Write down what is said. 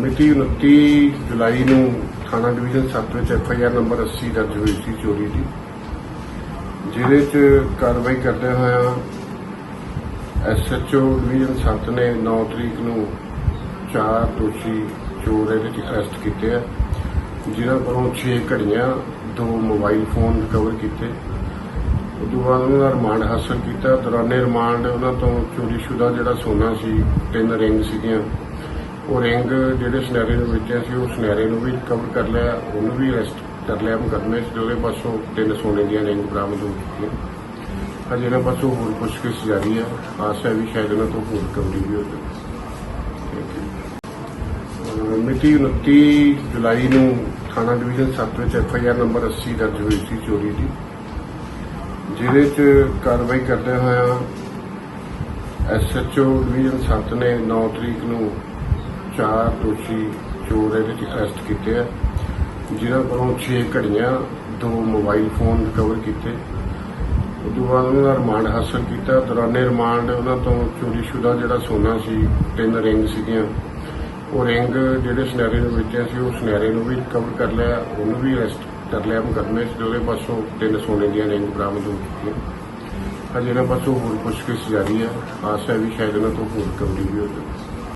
ਮਿਤੀ 29 ਜੁਲਾਈ ਨੂੰ ਥਾਣਾ ਡਿਵੀਜ਼ਨ 7 ਵਿੱਚ ਐਫ ਆਈ ਆਰ ਨੰਬਰ 80 ਦਰਜ ਹੋਈ ਸੀ ਚੋਰੀ ਦੀ, ਜਿਹਦੇ 'ਚ ਕਾਰਵਾਈ ਕਰਦੇ ਹੋਇਆ ਐਸ ਐਚ ਓ ਡਿਵੀਜ਼ਨ 7 ਨੇ 9 ਤਰੀਕ ਨੂੰ ਚਾਰ ਦੋਸ਼ੀ ਚੋਰ ਇਹਦੇ 'ਚ ਅਰੈਸਟ ਕੀਤੇ ਆ ਜਿਨ੍ਹਾਂ ਕੋਲੋਂ 6 ਘੜੀਆਂ, ਦੋ ਮੋਬਾਈਲ ਫੋਨ ਰਿਕਵਰ ਕੀਤੇ। ਉਦੋਂ ਬਾਅਦ ਉਹਨਾਂ ਦਾ ਰਿਮਾਂਡ ਹਾਸਲ ਕੀਤਾ। ਦੌਰਾਨੇ ਰਿਮਾਂਡ ਉਹਨਾਂ ਤੋਂ ਚੋਰੀशुदा ਜਿਹੜਾ ਸੋਨਾ ਸੀ, ਤਿੰਨ ਰਿੰਗ ਸੀਗੀਆਂ। ਉਹ ਰਿੰਗ ਜਿਹੜੇ ਸੁਨਹਿਰੇ ਦੇ ਵਿੱਚ ਸੀ ਉਹ ਸੁਨਹਿਰੇ ਨੂੰ ਵੀ ਰਿਕਵਰ ਕਰ ਲਿਆ, ਉਹਨੂੰ ਵੀ ਅਰੈਸਟ ਕਰ ਲਿਆ ਮੁਕੱਦਮੇ 'ਚ ਉਹਦੇ ਪਾਸੋਂ ਤਿੰਨ ਸੋਨੇ ਦੀਆਂ ਰਿੰਗ ਬਰਾਮਦ ਹੋ ਚੁੱਕੀਆਂ ਅਜੇ ਇਹਨਾਂ ਪਾਸੋਂ ਹੋਰ ਪੁੱਛਗਿੱਛ ਜਾਰੀ ਹੈ, ਆਸ ਹੈ ਵੀ ਸ਼ਾਇਦ ਇਹਨਾਂ ਤੋਂ ਹੋਰ ਰਿਕਵਰੀ ਵੀ ਹੋ ਜਾਵੇ। ਮਿਤੀ 29 ਜੁਲਾਈ ਨੂੰ ਥਾਣਾ ਡਿਵੀਜ਼ਨ 7 ਵਿੱਚ ਐਫ ਆਈ ਆਰ ਨੰਬਰ 80 ਦਰਜ ਹੋਈ ਸੀ ਚੋਰੀ ਦੀ, ਜਿਹਦੇ 'ਚ ਕਾਰਵਾਈ ਕਰਦੇ ਹੋਇਆ ਐਸ ਐਚ ਓ ਡਿਵੀਜ਼ਨ 7 ਨੇ 9 ਤਰੀਕ ਨੂੰ ਚਾਰ ਦੋਸ਼ੀ ਚੋਰ ਇਹਦੇ 'ਚ ਅਰੈਸਟ ਕੀਤੇ ਆ। ਜਿਨ੍ਹਾਂ ਕੋਲੋਂ 6 ਘੜੀਆਂ, ਦੋ ਮੋਬਾਈਲ ਫੋਨ ਰਿਕਵਰ ਕੀਤੇ। ਉਦੋਂ ਬਾਅਦ ਉਹਨਾਂ ਦਾ ਰਿਮਾਂਡ ਹਾਸਲ ਕੀਤਾ। ਦੌਰਾਨੇ ਰਿਮਾਂਡ ਉਹਨਾਂ ਤੋਂ ਚੋਰੀशुदा ਜਿਹੜਾ ਸੋਨਾ ਸੀ, ਤਿੰਨ ਰਿੰਗ ਸੀਗੀਆਂ। ਉਹ ਰਿੰਗ ਜਿਹੜੇ ਸੁਨਹਿਰੇ ਨੂੰ ਵੇਚਿਆ ਸੀ, ਉਹ ਸੁਨਹਿਰੇ ਨੂੰ ਵੀ ਰਿਕਵਰ ਕਰ ਲਿਆ। ਉਹਨੂੰ ਵੀ ਅਰੈਸਟ ਕਰ ਲਿਆ ਮੁਕੱਦਮੇ 'ਚ ਉਹਦੇ ਪਾਸੋਂ ਤਿੰਨ ਸੋਨੇ ਦੀਆਂ ਰਿੰਗ ਬਰਾਮਦ ਹੋ ਚੁੱਕੀਆਂ। ਅਜੇ ਇਹਨਾਂ ਪਾਸੋਂ ਹੋਰ ਪੁੱਛਗਿੱਛ ਜਾਰੀ ਹੈ ਆਸ ਹੈ ਵੀ ਸ਼ਾਇਦ ਇਹਨਾਂ ਤੋਂ ਹੋਰ ਰਿਕਵਰੀ ਵੀ ਹੋ ਜਾਵੇ।